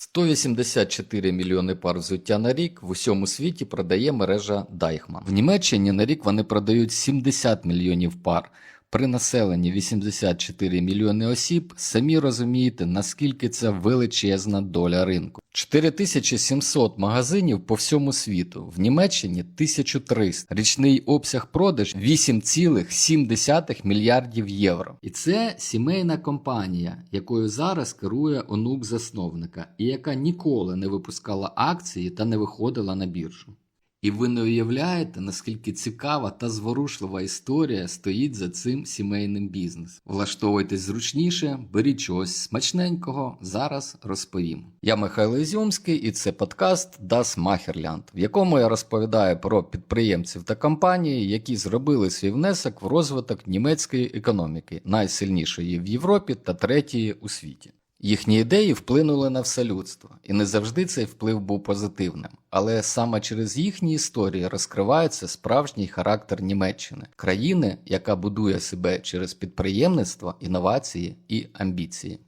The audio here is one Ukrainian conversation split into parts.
184 мільйони пар взуття на рік в усьому світі продає мережа Дайхман. В Німеччині на рік вони продають 70 мільйонів пар. При населенні 84 мільйони осіб, самі розумієте, наскільки це величезна доля ринку. 4700 магазинів по всьому світу, в Німеччині 1300. Річний обсяг продаж 8,7 мільярдів євро. І це сімейна компанія, якою зараз керує онук засновника, і яка ніколи не випускала акції та не виходила на біржу. І ви не уявляєте, наскільки цікава та зворушлива історія стоїть за цим сімейним бізнесом. Влаштовуйтесь зручніше, беріть чогось смачненького, зараз розповім. Я Михайло Ізюмський і це подкаст Das Macherland, в якому я розповідаю про підприємців та компанії, які зробили свій внесок в розвиток німецької економіки, найсильнішої в Європі та третьої у світі. Їхні ідеї вплинули на все людство, і не завжди цей вплив був позитивним. Але саме через їхні історії розкривається справжній характер Німеччини, країни, яка будує себе через підприємництво, інновації і амбіції.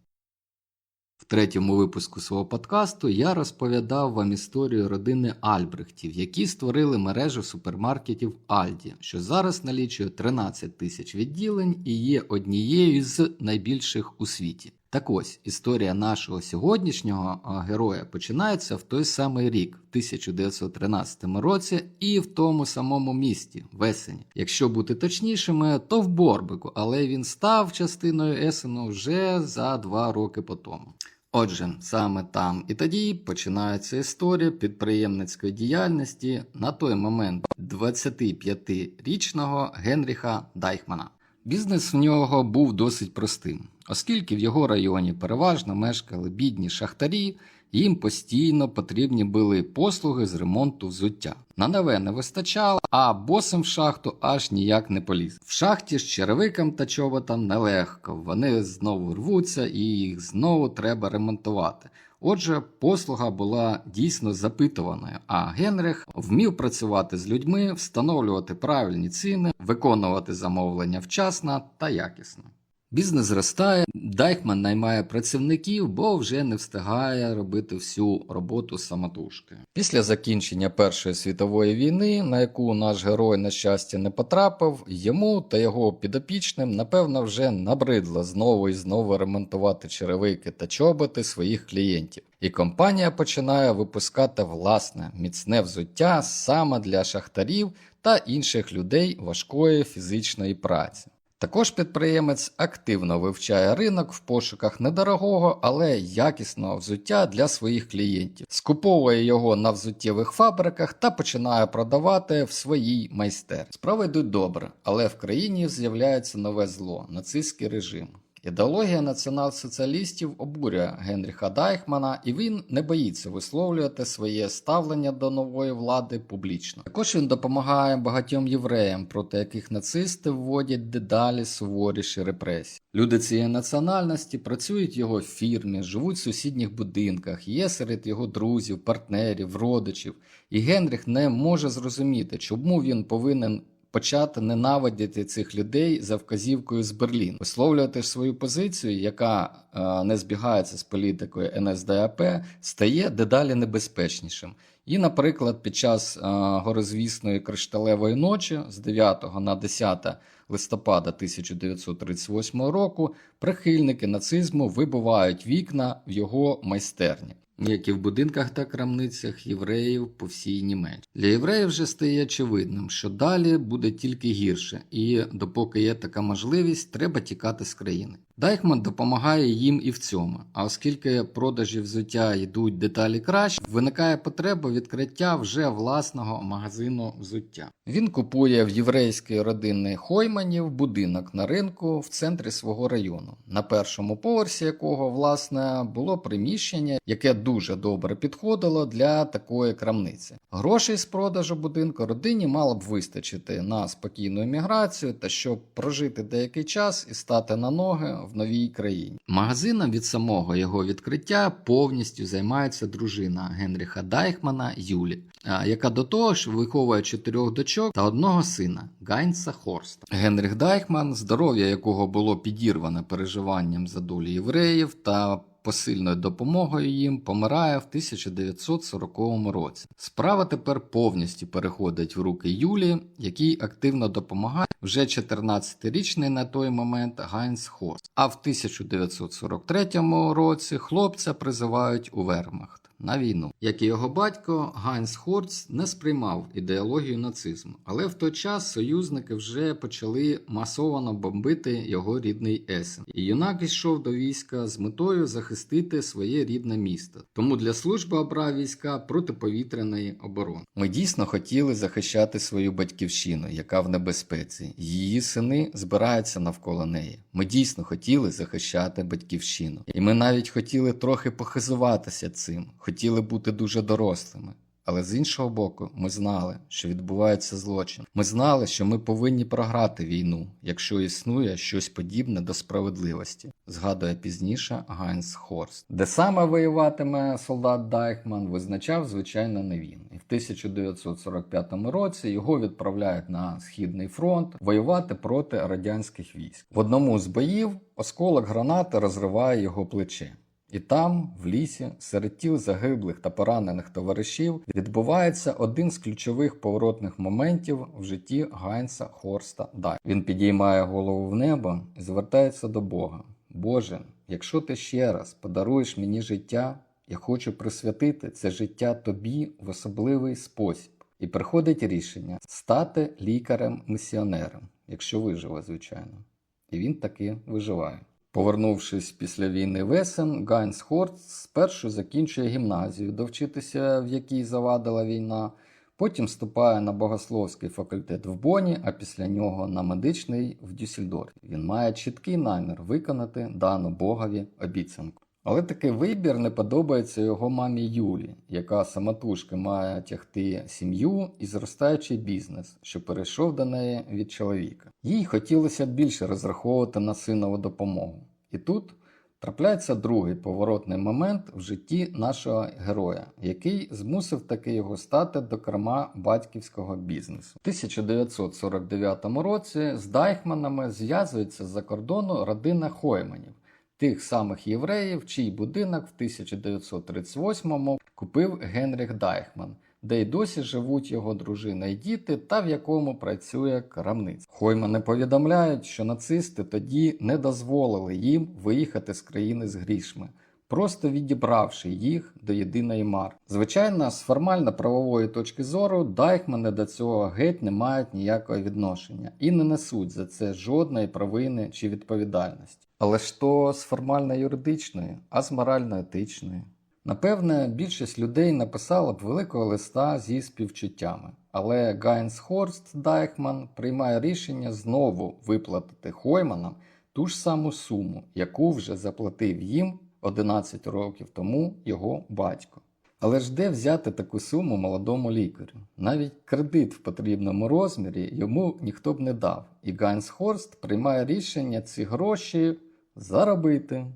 В третьому випуску свого подкасту я розповідав вам історію родини Альбрехтів, які створили мережу супермаркетів Альді, що зараз налічує 13 тисяч відділень і є однією з найбільших у світі. Так ось історія нашого сьогоднішнього героя починається в той самий рік, в 1913 році, і в тому самому місті, в. Якщо бути точнішими, то в Борбику, але він став частиною Есену вже за два роки по тому. Отже, саме там і тоді починається історія підприємницької діяльності на той момент 25-річного Генріха Дайхмана. Бізнес в нього був досить простим, оскільки в його районі переважно мешкали бідні шахтарі, їм постійно потрібні були послуги з ремонту взуття. На нове не вистачало, а босим в шахту аж ніяк не поліз. В шахті з черевиком та чоботам нелегко, вони знову рвуться і їх знову треба ремонтувати. Отже, послуга була дійсно запитуваною, а Генрих вмів працювати з людьми, встановлювати правильні ціни, виконувати замовлення вчасно та якісно. Бізнес зростає, Дайхман наймає працівників, бо вже не встигає робити всю роботу самотужки. Після закінчення Першої світової війни, на яку наш герой, на щастя, не потрапив, йому та його підопічним, напевно, вже набридло знову і знову ремонтувати черевики та чоботи своїх клієнтів. І компанія починає випускати власне міцне взуття саме для шахтарів та інших людей важкої фізичної праці. Також підприємець активно вивчає ринок в пошуках недорогого, але якісного взуття для своїх клієнтів, скуповує його на взуттєвих фабриках та починає продавати в своїй майстер. Справи йдуть добре, але в країні з'являється нове зло нацистський режим. Ідеологія націонал-соціалістів обурює Генріха Дайхмана, і він не боїться висловлювати своє ставлення до нової влади публічно. Також він допомагає багатьом євреям, проти яких нацисти вводять дедалі суворіші репресії. Люди цієї національності працюють в його фірмі, живуть в сусідніх будинках, є серед його друзів, партнерів, родичів. І Генріх не може зрозуміти, чому він повинен почати ненавидіти цих людей за вказівкою з Берліну, висловлювати свою позицію, яка е, не збігається з політикою НСДАП, стає дедалі небезпечнішим. І, наприклад, під час е, горозвісної кришталевої ночі з 9 на 10 листопада 1938 року прихильники нацизму вибивають вікна в його майстерні як і в будинках та крамницях євреїв по всій Німеччині. Для євреїв вже стає очевидним, що далі буде тільки гірше, і допоки є така можливість, треба тікати з країни. Дайхман допомагає їм і в цьому. А оскільки продажі взуття йдуть деталі краще, виникає потреба відкриття вже власного магазину взуття. Він купує в єврейської родини Хойманів будинок на ринку в центрі свого району, на першому поверсі якого власне було приміщення, яке дуже добре підходило для такої крамниці. Грошей з продажу будинку родині мало б вистачити на спокійну еміграцію та щоб прожити деякий час і стати на ноги в новій країні. Магазином від самого його відкриття повністю займається дружина Генріха Дайхмана Юлі, яка до того ж виховує чотирьох дочок та одного сина Гайнса Хорста. Генріх Дайхман, здоров'я якого було підірване переживанням за долі євреїв та посильною допомогою їм помирає в 1940 році. Справа тепер повністю переходить в руки Юлії, якій активно допомагає вже 14-річний на той момент Гайнс Хорст. А в 1943 році хлопця призивають у Вермахт на війну. Як і його батько, Гайнс Хорст не сприймав ідеологію нацизму, але в той час союзники вже почали масово бомбити його рідний Есен. І юнак йшов до війська з метою захистити своє рідне місто. Тому для служби обрав війська протиповітряної оборони. Ми дійсно хотіли захищати свою батьківщину, яка в небезпеці. Її сини збираються навколо неї. Ми дійсно хотіли захищати батьківщину, і ми навіть хотіли трохи похизуватися цим, хотіли бути дуже дорослими. Але з іншого боку, ми знали, що відбувається злочин. Ми знали, що ми повинні програти війну, якщо існує щось подібне до справедливості, згадує пізніше Гайнс Хорст. Де саме воюватиме солдат Дайхман, визначав, звичайно, не він. І в 1945 році його відправляють на східний фронт воювати проти радянських військ. В одному з боїв осколок гранати розриває його плече. І там, в лісі, серед тіл загиблих та поранених товаришів, відбувається один з ключових поворотних моментів в житті Гайнса Хорста Дай. Він підіймає голову в небо і звертається до Бога. Боже, якщо ти ще раз подаруєш мені життя, я хочу присвятити це життя тобі в особливий спосіб. І приходить рішення стати лікарем-місіонером, якщо виживе, звичайно. І він таки виживає. Повернувшись після війни в Есен, Гайнс Хорт спершу закінчує гімназію, довчитися в якій завадила війна, потім вступає на богословський факультет в Боні, а після нього на медичний в Дюссельдорфі. Він має чіткий намір виконати дану Богові обіцянку. Але такий вибір не подобається його мамі Юлі, яка самотужки має тягти сім'ю і зростаючий бізнес, що перейшов до неї від чоловіка. Їй хотілося більше розраховувати на синову допомогу. І тут трапляється другий поворотний момент в житті нашого героя, який змусив таки його стати до керма батьківського бізнесу. У 1949 році з Дайхманами зв'язується з-за кордону родина Хойманів тих самих євреїв, чий будинок в 1938-му купив Генріх Дайхман, де й досі живуть його дружина і діти, та в якому працює крамниця. Хоймани повідомляють, що нацисти тоді не дозволили їм виїхати з країни з грішми. Просто відібравши їх до єдиної марки. Звичайно, з формально-правової точки зору Дайхмани до цього геть не мають ніякого відношення і не несуть за це жодної провини чи відповідальності. Але ж то з формально-юридичної, а з морально-етичної. Напевне, більшість людей написала б великого листа зі співчуттями, але Гайнс Хорст Дайхман приймає рішення знову виплатити Хойманам ту ж саму суму, яку вже заплатив їм 11 років тому його батько. Але ж де взяти таку суму молодому лікарю? Навіть кредит в потрібному розмірі йому ніхто б не дав, і Гайнс Хорст приймає рішення ці гроші заробити.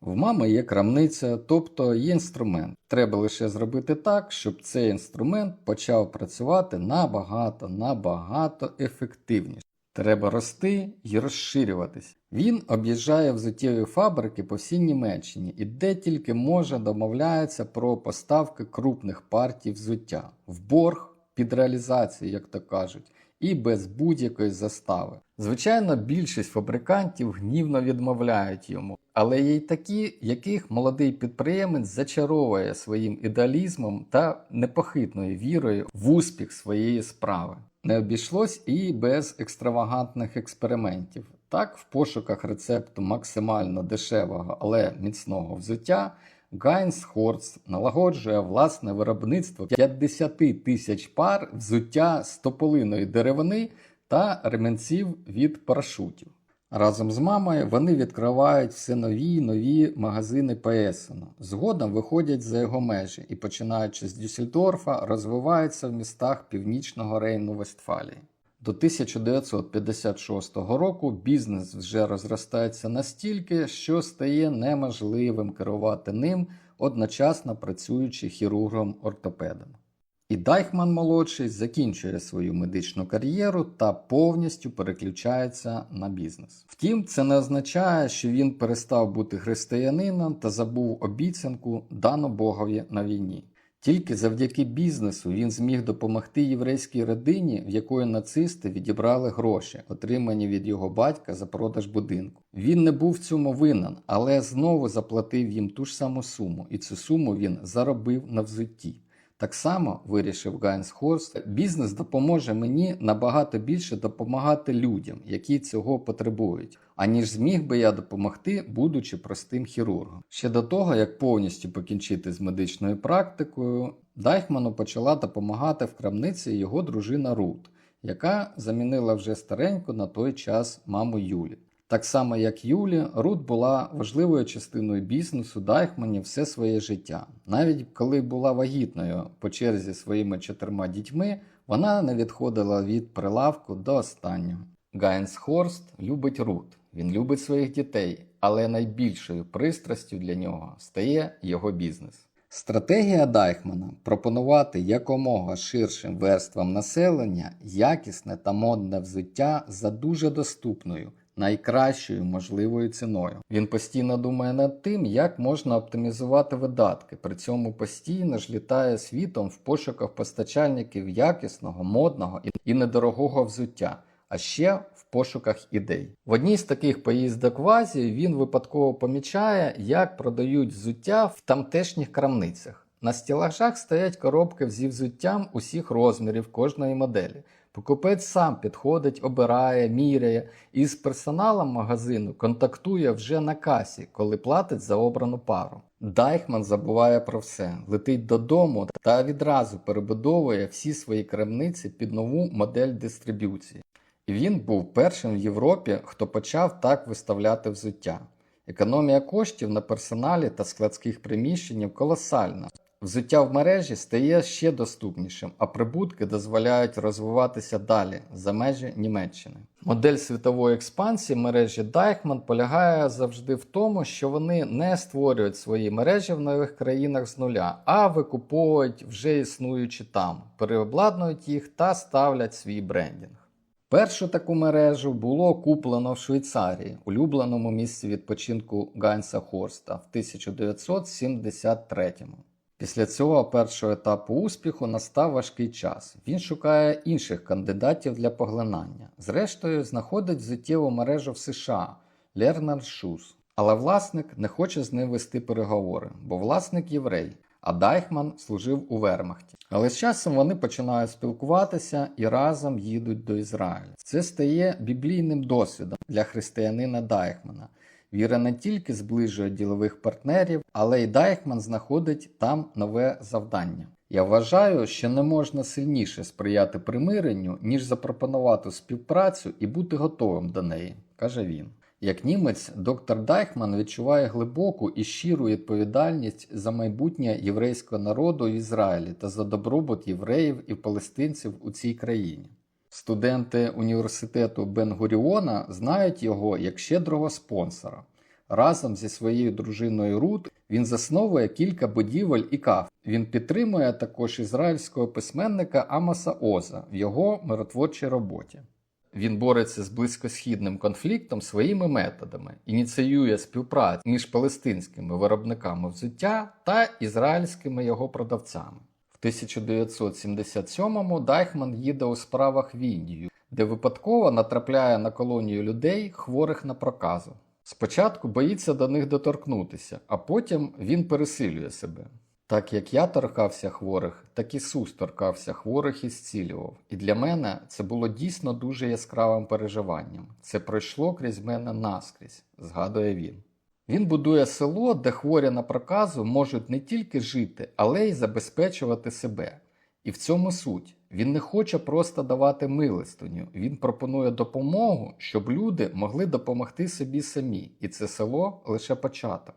В мами є крамниця, тобто є інструмент. Треба лише зробити так, щоб цей інструмент почав працювати набагато, набагато ефективніше. Треба рости і розширюватись. Він об'їжджає взуттєві фабрики по всій Німеччині і де тільки може домовляється про поставки крупних партій взуття в борг під реалізацію, як то кажуть, і без будь-якої застави. Звичайно, більшість фабрикантів гнівно відмовляють йому, але є й такі, яких молодий підприємець зачаровує своїм ідеалізмом та непохитною вірою в успіх своєї справи. Не обійшлось і без екстравагантних експериментів. Так, в пошуках рецепту максимально дешевого, але міцного взуття, Гайнс Хорст налагоджує власне виробництво 50 тисяч пар взуття з тополиної деревини та ременців від парашутів. Разом з мамою вони відкривають все нові й нові магазини Песена. Згодом виходять за його межі і, починаючи з Дюссельдорфа, розвиваються в містах північного Рейну Вестфалії. До 1956 року бізнес вже розростається настільки, що стає неможливим керувати ним, одночасно працюючи хірургом-ортопедом. І Дайхман молодший закінчує свою медичну кар'єру та повністю переключається на бізнес. Втім, це не означає, що він перестав бути християнином та забув обіцянку дану Богові на війні. Тільки завдяки бізнесу він зміг допомогти єврейській родині, в якої нацисти відібрали гроші, отримані від його батька за продаж будинку. Він не був в цьому винен, але знову заплатив їм ту ж саму суму, і цю суму він заробив на взутті. Так само вирішив Гайнс Хорст, бізнес допоможе мені набагато більше допомагати людям, які цього потребують, аніж зміг би я допомогти, будучи простим хірургом. Ще до того, як повністю покінчити з медичною практикою, Дайхману почала допомагати в крамниці його дружина Рут, яка замінила вже стареньку на той час маму Юлі. Так само, як Юлі, Рут була важливою частиною бізнесу Дайхманів все своє життя. Навіть коли була вагітною по черзі своїми чотирма дітьми, вона не відходила від прилавку до останнього. Гайнс Хорст любить Рут, він любить своїх дітей, але найбільшою пристрастю для нього стає його бізнес. Стратегія Дайхмана пропонувати якомога ширшим верствам населення якісне та модне взуття за дуже доступною найкращою можливою ціною. Він постійно думає над тим, як можна оптимізувати видатки, при цьому постійно ж літає світом в пошуках постачальників якісного, модного і недорогого взуття. А ще в пошуках ідей. В одній з таких поїздок в Азію він випадково помічає, як продають взуття в тамтешніх крамницях. На стілажах стоять коробки зі взуттям усіх розмірів кожної моделі. Покупець сам підходить, обирає, міряє і з персоналом магазину контактує вже на касі, коли платить за обрану пару. Дайхман забуває про все, летить додому та відразу перебудовує всі свої крамниці під нову модель дистриб'юції. І він був першим в Європі, хто почав так виставляти взуття. Економія коштів на персоналі та складських приміщеннях колосальна. Взуття в мережі стає ще доступнішим, а прибутки дозволяють розвиватися далі за межі Німеччини. Модель світової експансії мережі Deichmann полягає завжди в тому, що вони не створюють свої мережі в нових країнах з нуля, а викуповують вже існуючі там, переобладнують їх та ставлять свій брендінг. Першу таку мережу було куплено в Швейцарії, улюбленому місці відпочинку Ганса Хорста в 1973 Після цього першого етапу успіху настав важкий час. Він шукає інших кандидатів для поглинання. Зрештою, знаходить взуттєву мережу в США Lerner Shoes. Але власник не хоче з ним вести переговори, бо власник єврей, а Дайхман служив у Вермахті. Але з часом вони починають спілкуватися і разом їдуть до Ізраїля. Це стає біблійним досвідом для християнина Дайхмана. Віра не тільки зближує ділових партнерів, але й Дайхман знаходить там нове завдання. Я вважаю, що не можна сильніше сприяти примиренню, ніж запропонувати співпрацю і бути готовим до неї, каже він. Як німець, доктор Дайхман відчуває глибоку і щиру відповідальність за майбутнє єврейського народу в Ізраїлі та за добробут євреїв і палестинців у цій країні. Студенти університету Бен-Гуріона знають його як щедрого спонсора. Разом зі своєю дружиною Рут він засновує кілька будівель і каф. Він підтримує також ізраїльського письменника Амоса Оза в його миротворчій роботі. Він бореться з близькосхідним конфліктом своїми методами, ініціює співпрацю між палестинськими виробниками взуття та ізраїльськими його продавцями. В 1977-му Дайхман їде у справах в Індію, де випадково натрапляє на колонію людей, хворих на проказу. Спочатку боїться до них доторкнутися, а потім він пересилює себе. Так як я торкався хворих, так Ісус торкався хворих і зцілював. І для мене це було дійсно дуже яскравим переживанням. Це пройшло крізь мене наскрізь, згадує він. Він будує село, де хворі на проказу можуть не тільки жити, але й забезпечувати себе. І в цьому суть. Він не хоче просто давати милостиню, він пропонує допомогу, щоб люди могли допомогти собі самі, і це село лише початок.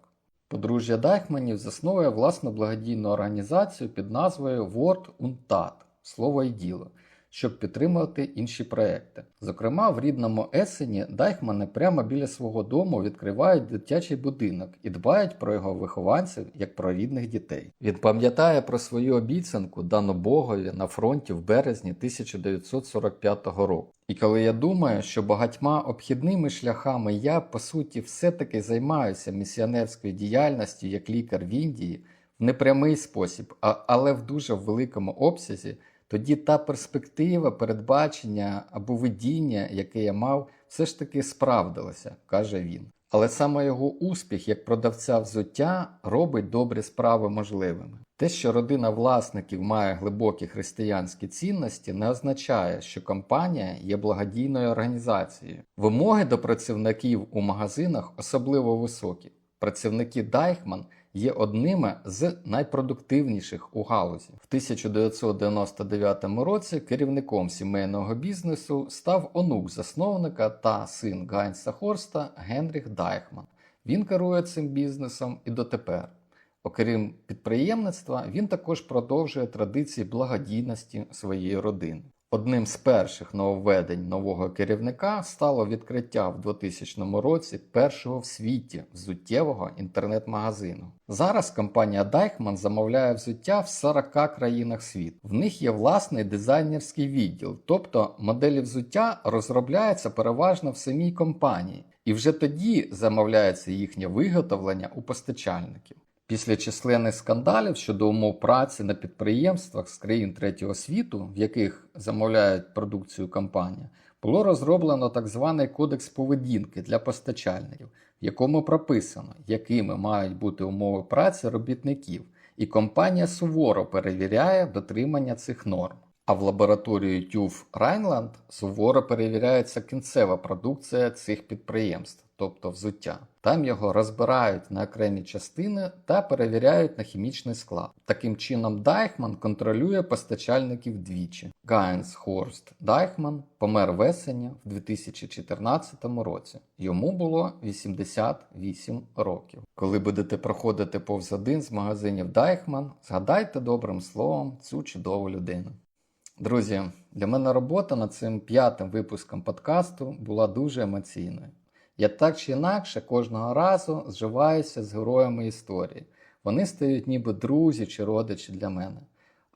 Подружжя Дайхманів засновує власну благодійну організацію під назвою Word und Tat – Слово і діло, щоб підтримувати інші проекти. Зокрема, в рідному Есені Дайхмани прямо біля свого дому відкривають дитячий будинок і дбають про його вихованців як про рідних дітей. Він пам'ятає про свою обіцянку, дану Богові на фронті в березні 1945 року. І коли я думаю, що багатьма обхідними шляхами я по суті все-таки займаюся місіонерською діяльністю як лікар в Індії в непрямий спосіб, а, але в дуже великому обсязі, тоді та перспектива, передбачення або видіння, яке я мав, все ж таки справдилося, каже він. Але саме його успіх як продавця взуття робить добрі справи можливими. Те, що родина власників має глибокі християнські цінності, не означає, що компанія є благодійною організацією. Вимоги до працівників у магазинах особливо високі. Працівники Дайхман є одними з найпродуктивніших у галузі. В 1999 році керівником сімейного бізнесу став онук засновника та син Гайнса Хорста Генріх Дайхман. Він керує цим бізнесом і дотепер. Окрім підприємництва, він також продовжує традиції благодійності своєї родини. Одним з перших нововведень нового керівника стало відкриття в 2000 році першого в світі взуттєвого інтернет-магазину. Зараз компанія Deichmann замовляє взуття в 40 країнах світу. В них є власний дизайнерський відділ, тобто моделі взуття розробляються переважно в самій компанії, і вже тоді замовляється їхнє виготовлення у постачальників. Після численних скандалів щодо умов праці на підприємствах з країн третього світу, в яких замовляють продукцію компанія, було розроблено так званий кодекс поведінки для постачальників, в якому прописано, якими мають бути умови праці робітників, і компанія суворо перевіряє дотримання цих норм. А в лабораторії TÜV Rheinland суворо перевіряється кінцева продукція цих підприємств, тобто взуття. Там його розбирають на окремі частини та перевіряють на хімічний склад. Таким чином, Дайхман контролює постачальників двічі. Гайнс Хорст Дайхман помер весені в 2014 році. Йому було 88 років. Коли будете проходити повз один з магазинів Дайхман, згадайте добрим словом цю чудову людину. Друзі, для мене робота над цим п'ятим випуском подкасту була дуже емоційною. Я так чи інакше кожного разу зживаюся з героями історії. Вони стають ніби друзі чи родичі для мене.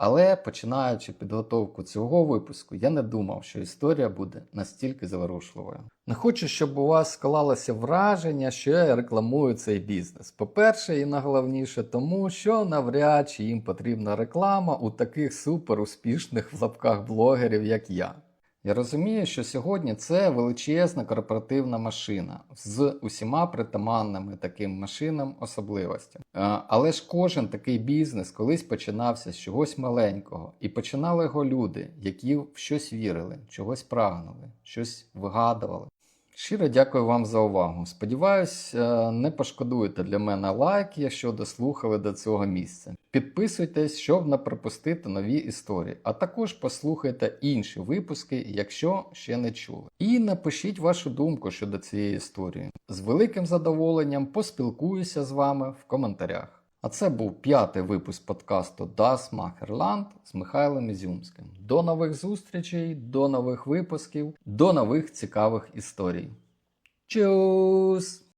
Але починаючи підготовку цього випуску, я не думав, що історія буде настільки заворушливою. Не хочу, щоб у вас склалося враження, що я рекламую цей бізнес. По-перше, і найголовніше тому, що навряд чи їм потрібна реклама у таких супер успішних в лапках блогерів, як я. Я розумію, що сьогодні це величезна корпоративна машина з усіма притаманними таким машинам особливостями. Але ж кожен такий бізнес колись починався з чогось маленького, і починали його люди, які в щось вірили, чогось прагнули, щось вигадували. Щиро дякую вам за увагу. Сподіваюсь, е, не пошкодуєте для мене лайк, якщо дослухали до цього місця. Підписуйтесь, щоб не пропустити нові історії, а також послухайте інші випуски, якщо ще не чули. І напишіть вашу думку щодо цієї історії. З великим задоволенням поспілкуюся з вами в коментарях. А це був п'ятий випуск подкасту Das Macherland з Михайлом Ізюмським. До нових зустрічей, до нових випусків, до нових цікавих історій. Чус!